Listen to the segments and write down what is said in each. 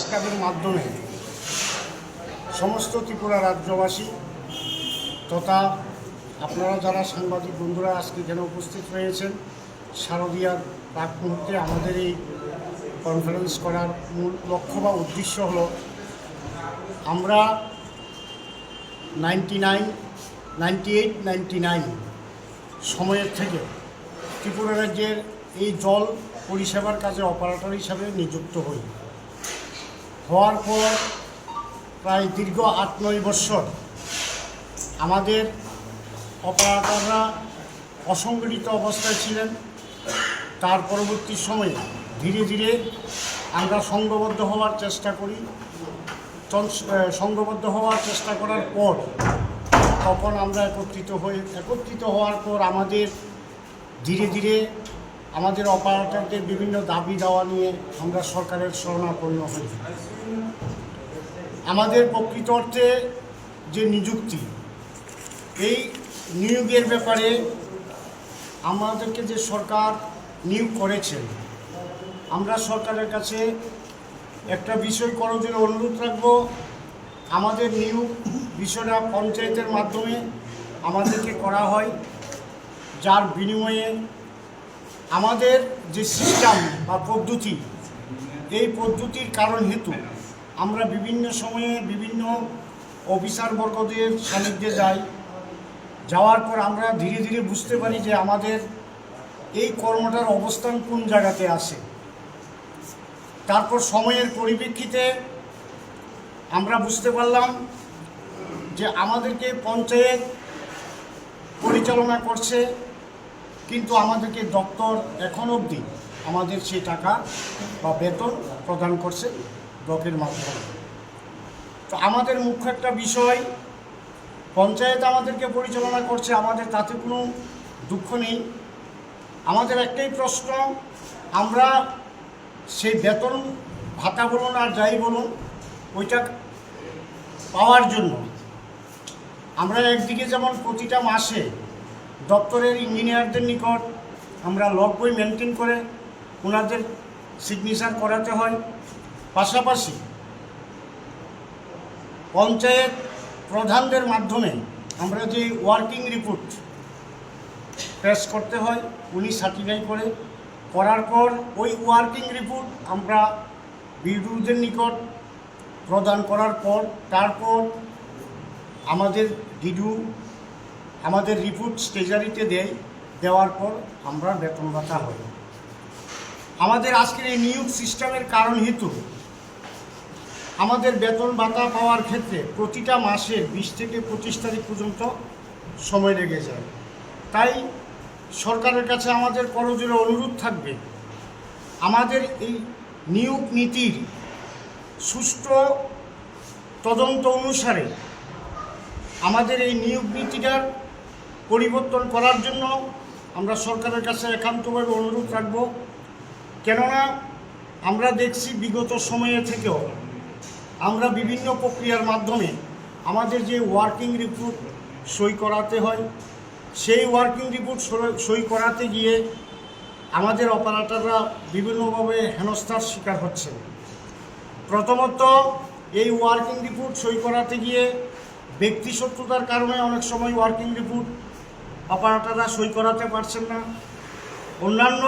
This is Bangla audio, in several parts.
ক্লাবের মাধ্যমে সমস্ত ত্রিপুরা রাজ্যবাসী তথা আপনারা যারা সাংবাদিক বন্ধুরা আজকে এখানে উপস্থিত হয়েছেন শারদীয়ার প্রাক মুহূর্তে আমাদের এই কনফারেন্স করার মূল লক্ষ্য বা উদ্দেশ্য হল আমরা ninety nine ninety eight ninety nine সময়ের থেকে ত্রিপুরা রাজ্যের এই জল পরিষেবার কাজে অপারেটর হিসাবে নিযুক্ত হই। হওয়ার পর প্রায় দীর্ঘ আট নয় বৎসর আমাদের অপারেটররা অসংগঠিত অবস্থায় ছিলেন। তার পরবর্তী সময়ে ধীরে ধীরে আমরা সংঘবদ্ধ হওয়ার চেষ্টা করি। সংঘবদ্ধ হওয়ার চেষ্টা করার পর তখন আমরা একত্রিত হয়ে, একত্রিত হওয়ার পর আমাদের ধীরে ধীরে আমাদের অপারেটরদের বিভিন্ন দাবি দেওয়া নিয়ে আমরা সরকারের শরণাপন্ন হই। আমাদের প্রকৃত অর্থে যে নিযুক্তি, এই নিয়োগের ব্যাপারে আমাদেরকে যে সরকার নিয়োগ করেছেন, আমরা সরকারের কাছে একটা বিষয় করজের অনুরোধ রাখব। আমাদের নিয়োগ বিষয়টা পঞ্চায়েতের মাধ্যমে আমাদেরকে করা হয়, যার বিনিময়ে আমাদের যে সিস্টেম বা পদ্ধতি, এই পদ্ধতির কারণ হেতু আমরা বিভিন্ন সময়ে বিভিন্ন অফিসারবর্গদের সান্নিধ্যে যাই। যাওয়ার পর আমরা ধীরে ধীরে বুঝতে পারি যে আমাদের এই কর্মটার অবস্থান কোন জায়গাতে আছে। তারপর সময়ের পরিপ্রেক্ষিতে আমরা বুঝতে পারলাম যে আমাদেরকে পঞ্চায়েত পরিচালনা করছে, কিন্তু আমাদেরকে দপ্তর এখন অবধি আমাদের সেই টাকা বা বেতন প্রদান করছে। ব্লকের মাধ্যমে। তো আমাদের মুখ্য একটা বিষয়, পঞ্চায়েত আমাদেরকে পরিচালনা করছে, আমাদের তাতে কোনো দুঃখ নেই। আমাদের একটাই প্রশ্ন, আমরা সেই বেতন ভাতা বলুন আর যাই বলুন, ওইটা পাওয়ার জন্য। আমরা একদিকে যেমন প্রতিটা মাসে দপ্তরের ইঞ্জিনিয়ারদের নিকট আমরা লগ বই মেনটেন করে, ওনাদের সিগনেচার করাতে হয়। পাশাপাশি পঞ্চায়েত প্রধানদের মাধ্যমে আমরা যে ওয়ার্কিং রিপোর্ট পেশ করতে হয়, উনি সার্টিফাই করে, করার পর ওই ওয়ার্কিং রিপোর্ট আমরা বিডিওদের নিকট প্রদান করার পর, তারপর আমাদের ডিডিও আমাদের রিপোর্ট স্টেজারিতে দেয়, দেওয়ার পর আমরা বেতন ভাতা হই আমাদের আজকের এই নিয়োগ সিস্টেমের কারণ হেতু আমাদের বেতন ভাতা পাওয়ার ক্ষেত্রে প্রতিটা মাসে বিশ থেকে পঁচিশ তারিখ পর্যন্ত সময় লেগে যায়। তাই সরকারের কাছে আমাদের করজোরে অনুরোধ থাকবে, আমাদের এই নিয়োগ নীতির সুষ্ঠু তদন্ত অনুসারে আমাদের এই নিয়োগ নীতিটার পরিবর্তন করার জন্য আমরা সরকারের কাছে একান্তভাবে অনুরোধ রাখব। কেননা আমরা দেখছি বিগত সময়ে থেকেও আমরা বিভিন্ন প্রক্রিয়ার মাধ্যমে আমাদের যে ওয়ার্কিং রিপোর্ট সই করাতে হয়, সেই ওয়ার্কিং রিপোর্ট সই করাতে গিয়ে আমাদের অপারেটররা বিভিন্নভাবে হেনস্থার শিকার হচ্ছে প্রথমত, এই ওয়ার্কিং রিপোর্ট সই করাতে গিয়ে ব্যক্তি শত্রুতার কারণে অনেক সময় ওয়ার্কিং রিপোর্ট অপারেটররা সই করাতে পারছেন না। অন্যান্য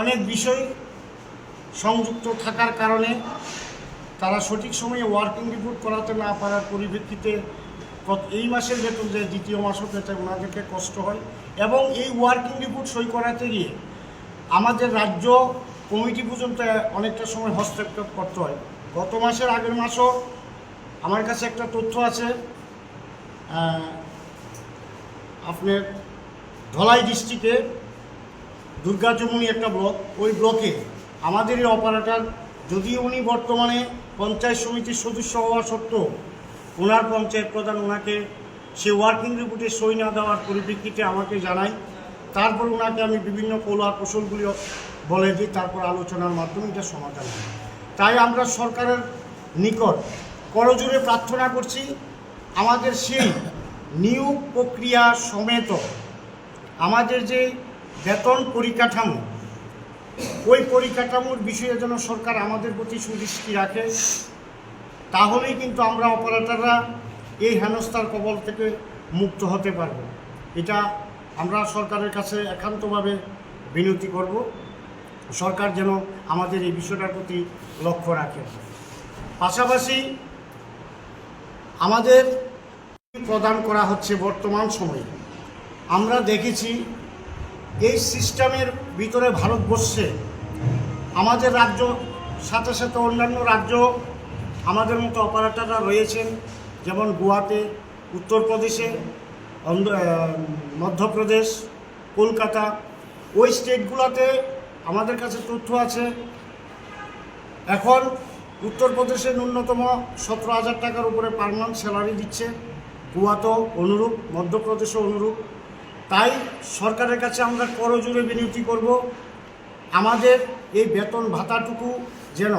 অনেক বিষয় সংযুক্ত থাকার কারণে তারা সঠিক সময়ে ওয়ার্কিং রিপোর্ট করাতে না পারার পরিপ্রেক্ষিতে এই মাসের বেতন যে দ্বিতীয় মাসও পেতে ওনাদেরকে কষ্ট হয়। এবং এই ওয়ার্কিং রিপোর্ট সই করাতে গিয়ে আমাদের রাজ্য কমিটি পর্যন্ত অনেকটা সময় হস্তক্ষেপ করতে হয়। গত মাসের আগের মাসও আমার কাছে একটা তথ্য আছে। আপনার ধলাই ডিস্ট্রিক্টে দুর্গাচমনি একটা ব্লক, ওই ব্লকে আমাদের এই অপারেটর যদিও উনি বর্তমানে পঞ্চায়েত সমিতির সদস্য হওয়া সত্ত্বেও ওনার পঞ্চায়েত প্রধান ওনাকে সে ওয়ার্কিং রিপোর্টে সই না দেওয়ার পরিপ্রেক্ষিতে আমাকে জানায়, তারপর ওনাকে আমি বিভিন্ন কৌলা কৌশলগুলি বলে দিই, তারপর আলোচনার মাধ্যমে এটা সমাধান হয়। তাই আমরা সরকারের নিকট করজোরে প্রার্থনা করছি, আমাদের সেই নিয়োগ প্রক্রিয়া সমেত আমাদের যে বেতন পরিকাঠামো ওই পরিকাঠামোর বিষয়ে যেন সরকার আমাদের প্রতি সুদৃষ্টি রাখে, তাহলেই কিন্তু আমরা অপারেটাররা এই হেনস্থার কবল থেকে মুক্ত হতে পারব। এটা আমরা সরকারের কাছে একান্তভাবে বিনতি করব। সরকার যেন আমাদের এই বিষয়টার প্রতি লক্ষ্য রাখে। পাশাপাশি আমাদের প্রদান করা হচ্ছে বর্তমান সময়ে। আমরা দেখেছি এই সিস্টেমের ভিতরে ভারতবর্ষে আমাদের রাজ্য, সাথে সাথে অন্যান্য রাজ্য, আমাদের মতো অপারেটাররা রয়েছেন, যেমন গোয়াতে, উত্তরপ্রদেশে মধ্যপ্রদেশ, কলকাতা, ওই স্টেটগুলোতে আমাদের কাছে তথ্য আছে। এখন উত্তরপ্রদেশে ন্যূনতম সতেরো হাজার টাকার উপরে পার মান্থ স্যালারি দিচ্ছে গোয়াতেও অনুরূপ, মধ্যপ্রদেশও অনুরূপ। তাই সরকারের কাছে আমরা করজোরে বিনতি করব। আমাদের এই বেতন ভাতাটুকু যেন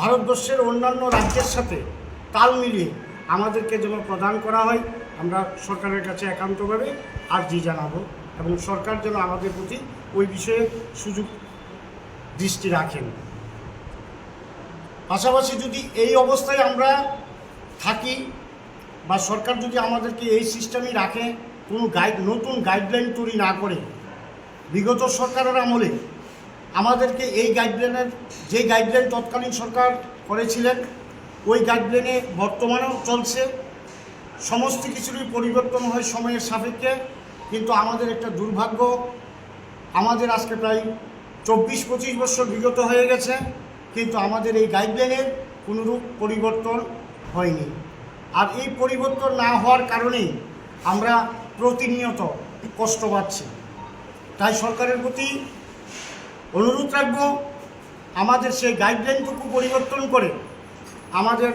ভারতবর্ষের অন্যান্য রাজ্যের সাথে তাল মিলিয়ে আমাদেরকে যেন প্রদান করা হয়, আমরা সরকারের কাছে একান্তভাবে আর্জি জানাব এবং সরকার যেন আমাদের প্রতি ওই বিষয়ে সুযোগ দৃষ্টি রাখেন। পাশাপাশি যদি এই অবস্থায় আমরা থাকি বা সরকার যদি আমাদেরকে এই সিস্টেমই রাখে, কোনো গাইড, নতুন গাইডলাইন তৈরি না করে, বিগত সরকারের আমলে আমাদেরকে এই গাইডলাইনের যে গাইডলাইন তৎকালীন সরকার করেছিলেন, ওই গাইডলাইনে বর্তমানেও চলছে। সমস্ত কিছুরই পরিবর্তন হয় সময়ের সাপেক্ষে, কিন্তু আমাদের একটা দুর্ভাগ্য, আমাদের আজকে প্রায় চব্বিশ পঁচিশ বছর বিগত হয়ে গেছে, কিন্তু আমাদের এই গাইডলাইনের কোনোরূপ পরিবর্তন হয়নি। আর এই পরিবর্তন না হওয়ার কারণেই আমরা প্রতিনিয়ত কষ্ট পাচ্ছি। তাই সরকারের প্রতি অনুরোধ রাখব, আমাদের সেই গাইডলাইনটুকু পরিবর্তন করে আমাদের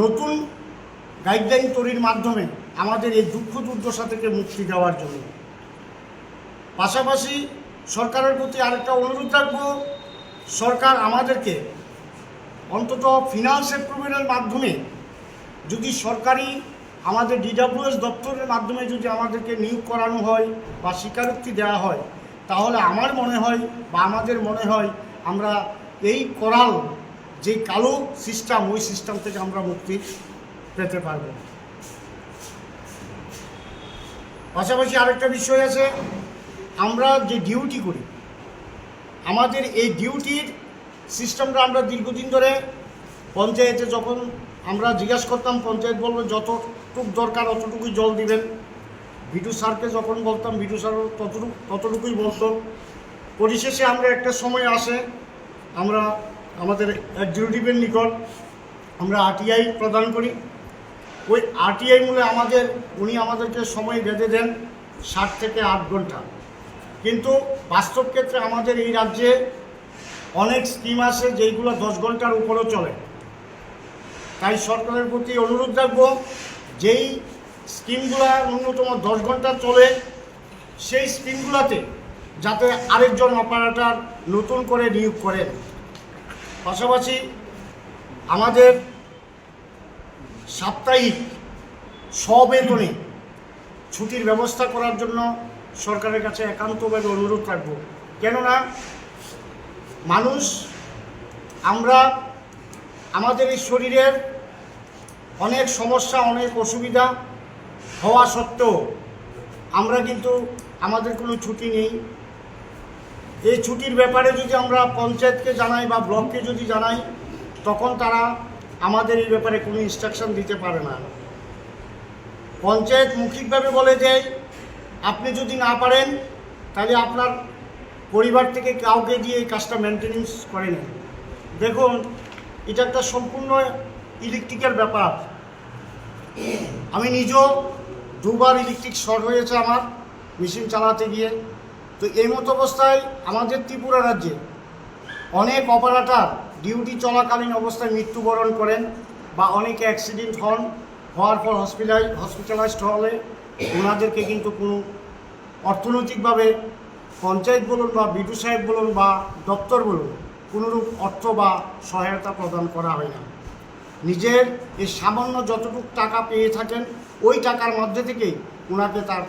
নতুন গাইডলাইন তৈরির মাধ্যমে আমাদের এই দুঃখ দুর্দশা থেকে মুক্তি দেওয়ার জন্য। পাশাপাশি সরকারের প্রতি আরেকটা অনুরোধ রাখব, সরকার আমাদেরকে অন্তত ফিনান্স অ্যাপ্রুভেলের মাধ্যমে যদি সরকারি আমাদের ডিডাব্লিউএস দপ্তরের মাধ্যমে যদি আমাদেরকে নিয়োগ করানো হয় বা স্বীকারোক্তি দেওয়া হয় তাহলে আমার মনে হয় বা আমাদের মনে হয় আমরা এই করাল, যে কালো সিস্টেম, ওই সিস্টেম থেকে আমরা মুক্তি পেতে পারব। পাশাপাশি আরেকটা বিষয় আছে, আমরা যে ডিউটি করি, আমাদের এই ডিউটির সিস্টেমটা আমরা দীর্ঘদিন ধরে পঞ্চায়েতে যখন আমরা জিজ্ঞাসা করতাম, পঞ্চায়েত বলব যতটুক দরকার অতটুকুই জল দিবেন। বিটু স্যারকে যখন বলতাম বিটু স্যারও ততটুকু, ততটুকুই বলতো। পরিশেষে আমরা একটা সময় আসে, আমরা আমাদের এক্সিকিউটিভের নিকট আমরা আরটিআই প্রদান করি। ওই আরটিআই মূলে আমাদের, উনি আমাদেরকে সময় বেঁধে দেন ষাট থেকে আট ঘণ্টা। কিন্তু বাস্তব ক্ষেত্রে আমাদের এই রাজ্যে অনেক স্কিম আছে যেইগুলো দশ ঘণ্টার উপরেও চলে। তাই সরকারের প্রতি অনুরোধ রাখব, যেই স্কিমগুলো ন্যূনতম দশ ঘণ্টা চলে। সেই স্কিমগুলোতে যাতে আরেকজন অপারেটর নতুন করে নিয়োগ করেন। পাশাপাশি আমাদের সাপ্তাহিক সবেতনে ছুটির ব্যবস্থা করার জন্য সরকারের কাছে একান্তভাবে অনুরোধ রাখব কেননা মানুষ, আমরা, আমাদের এই শরীরের অনেক সমস্যা, অনেক অসুবিধা হওয়া সত্ত্বেও আমরা কিন্তু আমাদের কোনো ছুটি নেই। এই ছুটির ব্যাপারে যদি আমরা পঞ্চায়েতকে জানাই বা ব্লককে যদি জানাই, তখন তারা আমাদের এই ব্যাপারে কোনো ইনস্ট্রাকশন দিতে পারে না। পঞ্চায়েত মৌখিকভাবে বলে যে আপনি যদি না পারেন, তাহলে আপনার পরিবার থেকে কাউকে দিয়ে এই কাজটা মেনটেনেন্স করে নেন। দেখুন, এটা একটা সম্পূর্ণ ইলেকট্রিকের ব্যাপার। আমি নিজেও দুবার ইলেকট্রিক শর্ট হয়েছে আমার মেশিন চালাতে গিয়ে। তো এই মতো অবস্থায় আমাদের ত্রিপুরা রাজ্যে অনেক অপারেটার ডিউটি চলাকালীন অবস্থায় মৃত্যুবরণ করেন বা অনেকে অ্যাক্সিডেন্ট হন, হওয়ার পর হসপিটাল হসপিটালাইজড হলে ওনাদেরকে কিন্তু কোনো অর্থনৈতিকভাবে পঞ্চায়েত বলুন বা বিডু সাহেব বলুন বা দপ্তর বলুন, কোনোরূপ অর্থ বা সহায়তা প্রদান করা হয় না। নিজের এই সামান্য যতটুকু টাকা পেয়ে থাকেন, ওই টাকার মধ্যে থেকেই ওনাকে তার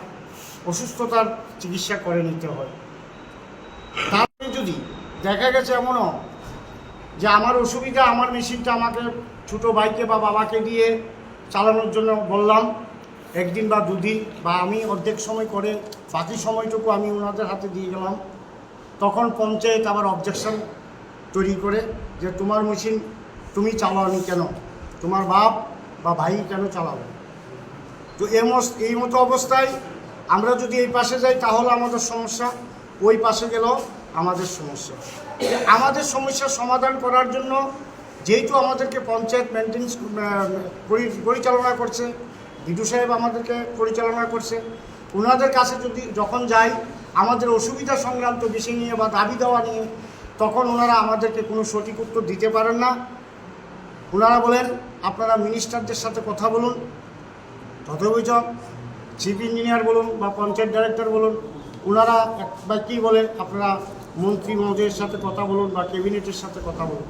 অসুস্থতার চিকিৎসা করে নিতে হয়। তারপরে যদি দেখা গেছে এমনও যে আমার অসুবিধা, আমার মেশিনটা আমাকে ছোটো ভাইকে বা বাবাকে দিয়ে চালানোর জন্য বললাম, একদিন বা দুদিন বা আমি অর্ধেক সময় করে বাকি সময়টুকু আমি ওনাদের হাতে দিয়ে গেলাম, তখন পঞ্চায়েত আবার অবজেকশন তৈরি করে যে, তোমার মেশিন তুমি চালাওনি কেন? তোমার বাপ বা ভাই কেন চালাবে? তো এই মতো অবস্থায় আমরা যদি এই পাশে যাই, তাহলে আমাদের সমস্যা ওই পাশে গেলেও আমাদের সমস্যা। আমাদের সমস্যার সমাধান করার জন্য যেহেতু আমাদেরকে পঞ্চায়েত মেনটেন্স পরিচালনা করছে বিডু সাহেব আমাদেরকে পরিচালনা করছে। ওনাদের কাছে যদি যখন যাই, আমাদের অসুবিধা সংক্রান্ত বিষয় নিয়ে বা দাবি দেওয়া নিয়ে, তখন ওনারা আমাদেরকে কোনো সঠিক উত্তর দিতে পারেন না। ওনারা বলেন, আপনারা মিনিস্টারদের সাথে কথা বলুন তথ্যবিচক চিফ ইঞ্জিনিয়ার বলুন বা পঞ্চায়েত ডাইরেক্টর বলুন, ওনারা এক বা কী বলেন, আপনারা মন্ত্রী মহোদয়ের সাথে কথা বলুন বা ক্যাবিনেটের সাথে কথা বলুন।